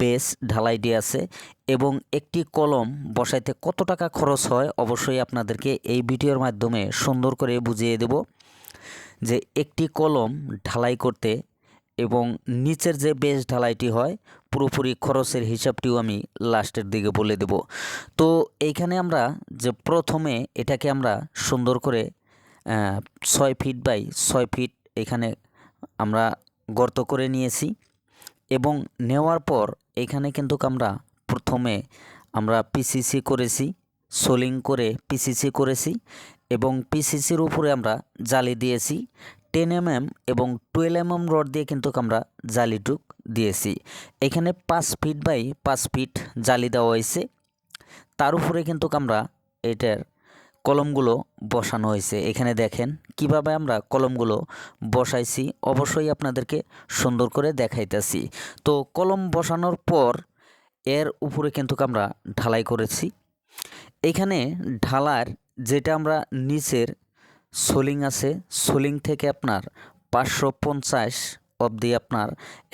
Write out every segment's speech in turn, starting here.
Base ঢালাই দিয়ে আছে এবং একটি কলম বসাইতে কত টাকা খরচ হয় অবশ্যই আপনাদেরকে এই ভিডিওর মাধ্যমে সুন্দর করে বুঝিয়ে দেব যে একটি কলম ঢালাই করতে এবং নিচের যে বেস ঢালাইটি হয় পুরোপুরি খরচের হিসাবটিও আমি লাস্টের দিকে বলে দেব। তো এইখানে আমরা যে প্রথমে এটাকে আমরা সুন্দর করে ছয় ফিট বাই ছয় ফিট এখানে আমরা গর্ত করে নিয়েছি। এবং নেওয়ার পর এখানে কিন্তু আমরা প্রথমে আমরা পিসিসি করেছি, সোলিং করে পিসিসি করেছি এবং পিসিসির উপরে আমরা জালি দিয়েছি টেন এম এম এবং টুয়েলভ এম এম রড দিয়ে কিন্তু আমরা জালিটুক দিয়েছি। এখানে পাঁচ ফিট বাই পাঁচ ফিট জালি দেওয়া হয়েছে। তার উপরে কিন্তু আমরা এটার কলমগুলো বসানো হয়েছে। এখানে দেখেন, কীভাবে আমরা কলমগুলো বসাইছি, অবশ্যই আপনাদেরকে সুন্দর করে দেখাইতেছি। তো কলম বসানোর পর এর উপরে কিন্তু আমরা ঢালাই করেছি। এখানে ঢালার যেটা আমরা নিচের সোলিং আছে, সোলিং থেকে আপনার পাঁচশো পঞ্চাশ অবধি আপনার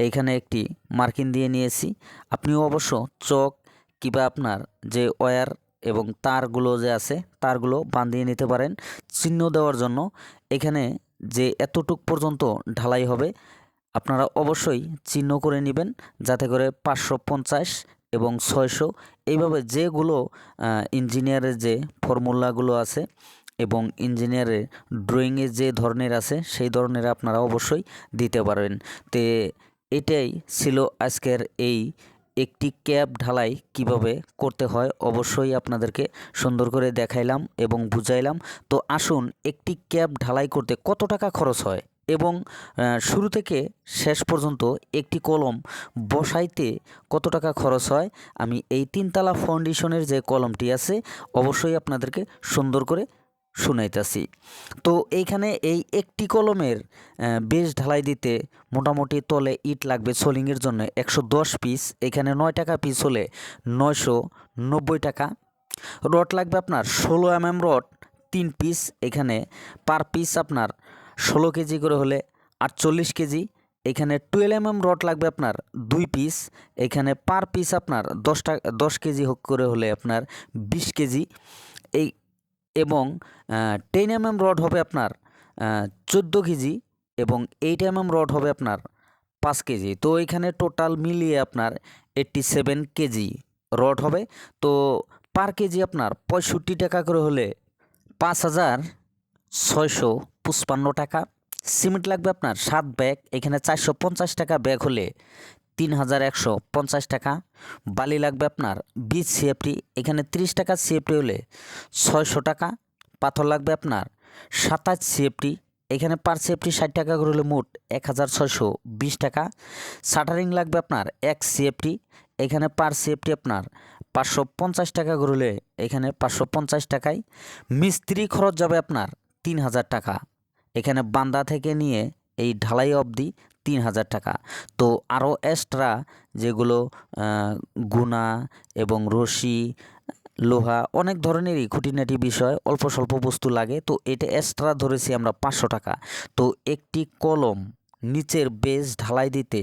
এইখানে একটি মার্কিন দিয়ে নিয়েছি। আপনিও অবশ্য চক কিংবা আপনার যে ওয়্যার এবং তারগুলো যে আছে, তারগুলো বাঁধিয়ে নিতে পারেন। চিহ্ন দেওয়ার জন্য এখানে যে এতটুক পর্যন্ত ঢালাই হবে, আপনারা অবশ্যই চিহ্ন করে নেবেন যাতে করে পাঁচশো পঞ্চাশ এবং ছয়শো এইভাবে যেগুলো ইঞ্জিনিয়ারের যে ফর্মুলাগুলো আছে এবং ইঞ্জিনিয়ারের ড্রয়িংয়ে যে ধরনের আছে, সেই ধরনের আপনারা অবশ্যই দিতে পারবেন। তে এটাই ছিল আজকের এই একটি ক্যাব ঢালাই কীভাবে করতে হয় অবশ্যই আপনাদেরকে সুন্দর করে দেখাইলাম এবং বুঝাইলাম। তো আসুন, একটি ক্যাব ঢালাই করতে কত টাকা খরচ হয়? এবং শুরু থেকে শেষ পর্যন্ত একটি কলম বসাইতে কত টাকা খরচ হয়? আমি এই তিনতলা ফাউন্ডেশনের যে কলমটি আছে, অবশ্যই আপনাদেরকে সুন্দর করে শুনাইতেছি। তো এইখানে এই একটি কলমের বেশ ঢালাই দিতে মোটামুটি তলে ইট লাগবে সোলিংয়ের জন্য একশো দশ পিস। এখানে নয় টাকা পিস হলে নয়শো নব্বই টাকা। রড লাগবে আপনার ষোলো এম এম রড, তিন পিস। এখানে পার পিস আপনার ষোলো কেজি করে হলে আটচল্লিশ কেজি। এখানে টুয়েলভ এম এম রড লাগবে আপনার দুই পিস। এখানে পার পিস আপনার দশ টাকা দশ কেজি হোক করে হলে আপনার বিশ কেজি। এই এবং টেন এম এম রড হবে আপনার চোদ্দ কেজি এবং এইট এম এম রড হবে আপনার পাঁচ কেজি তো এখানে টোটাল মিলিয়ে আপনার এইট্টি সেভেন কেজি রড হবে। তো পার কেজি আপনার পঁয়ষট্টি টাকা করে হলে পাঁচ হাজার ছয়শো পঁচপান্ন টাকা। সিমেন্ট লাগবে আপনার সাত ব্যাগ, এখানে চারশো পঞ্চাশ টাকা ব্যাগ হলে তিন হাজার একশো পঞ্চাশ টাকা। বালি লাগবে আপনার বিশ সিএফটি এখানে তিরিশ টাকা সিএফটি হলে ছয়শো টাকা। পাথর লাগবে আপনার সাতাশ সিএফটি এখানে পার সিএফটি ষাট টাকা করে হলে মোট এক হাজার ছয়শো বিশ টাকা। শাটারিং লাগবে আপনার এক সিএফটি এখানে পার সিএফটি আপনার পাঁচশো পঞ্চাশ টাকা করে হলে এখানে পাঁচশো পঞ্চাশ টাকায়। মিস্ত্রি খরচ যাবে আপনার তিন হাজার টাকা। এখানে বান্দা থেকে নিয়ে এই ঢালাই অবধি তিন হাজার টাকা। তো আরও এক্সট্রা যেগুলো গুণা এবং রশি, লোহা অনেক ধরনেরই খুঁটিনাটি বিষয়, অল্প স্বল্প বস্তু লাগে। তো এটা এক্সট্রা ধরেছি আমরা পাঁচশো টাকা। তো একটি কলম নিচের বেস ঢালাই দিতে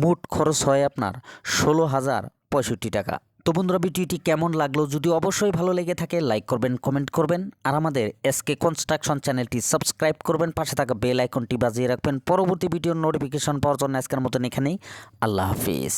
মোট খরচ হয় আপনার ষোলো হাজার পঁয়ষট্টি টাকা। তো বন্ধুরা, ভিডিওটি কেমন লাগল? যদি অবশ্যই ভালো লেগে থাকে, লাইক করবেন, কমেন্ট করবেন। আর আমাদের এসকে কনস্ট্রাকশন চ্যানেলটি সাবস্ক্রাইব করবেন। পাশে থাকা বেল আইকনটি বাজিয়ে রাখবেন। পরবর্তী ভিডিওর নোটিফিকেশন পাওয়ার জন্য আজকের মতন এখানেই। আল্লাহ হাফিজ।